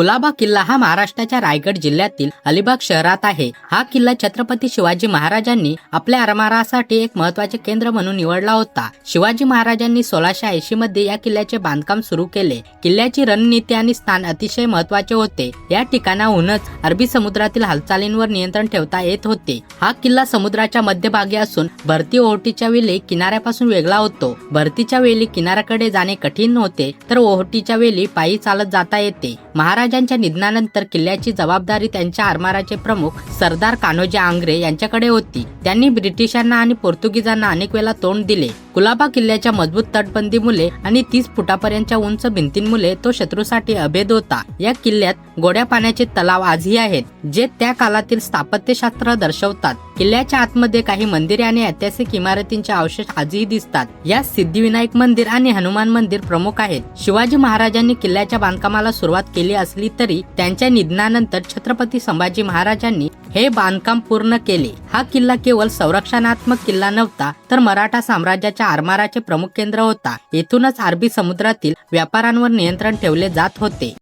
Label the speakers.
Speaker 1: कुलाबा किल्ला हा महाराष्ट्राच्या रायगड जिल्ह्यातील अलिबाग शहरात आहे. हा किल्ला छत्रपती शिवाजी महाराजांनी आपल्या आरमारासाठी एक महत्त्वाचे केंद्र म्हणून निवडला होता. शिवाजी महाराजांनी सोळाशे ऐंशी मध्ये या किल्ल्याचे बांधकाम सुरू केले. किल्ल्याची रणनीती आणि स्थान अतिशय महत्त्वाचे होते. या ठिकाणाहूनच अरबी समुद्रातील हालचालींवर नियंत्रण ठेवता येत होते. हा किल्ला समुद्राच्या मध्यभागी असून भरती ओहोटीच्या वेळी किनाऱ्यापासून वेगळा होतो. भरतीच्या वेळी किनाऱ्याकडे जाणे कठीण होते तर ओहोटीच्या वेळी पायी चालत जाता येते. महाराजांच्या निधनानंतर किल्ल्याची जबाबदारी त्यांच्या आरमाराचे प्रमुख सरदार कान्होजी आंग्रे यांच्याकडे होती. त्यांनी ब्रिटिशांना आणि पोर्तुगीजांना अनेक वेळा तोंड दिले. कुलाबा किल्ल्याच्या मजबूत तटबंदीमुळे आणि तीस फुटापर्यंतच्या उंच भिंतींमुळे तो शत्रूसाठी अभेद होता. या किल्ल्यात गोड्या पाण्याचे तलाव आजही आहेत जे त्या काळातील स्थापत्यशास्त्र दर्शवतात. किल्ल्याच्या आतमध्ये काही मंदिरे आणि ऐतिहासिक इमारतींचे अवशेष आजही दिसतात. या सिद्धिविनायक मंदिर आणि हनुमान मंदिर प्रमुख आहेत. शिवाजी महाराजांनी किल्ल्याच्या बांधकामाला सुरुवात केली असली तरी त्यांच्या निधनानंतर छत्रपती संभाजी महाराजांनी हे बांधकाम पूर्ण केले. हा किल्ला केवळ संरक्षणात्मक किल्ला नव्हता तर मराठा साम्राज्याच्या आरमाराचे प्रमुख केंद्र होता. येथूनच अरबी समुद्रातील व्यापारांवर नियंत्रण ठेवले जात होते.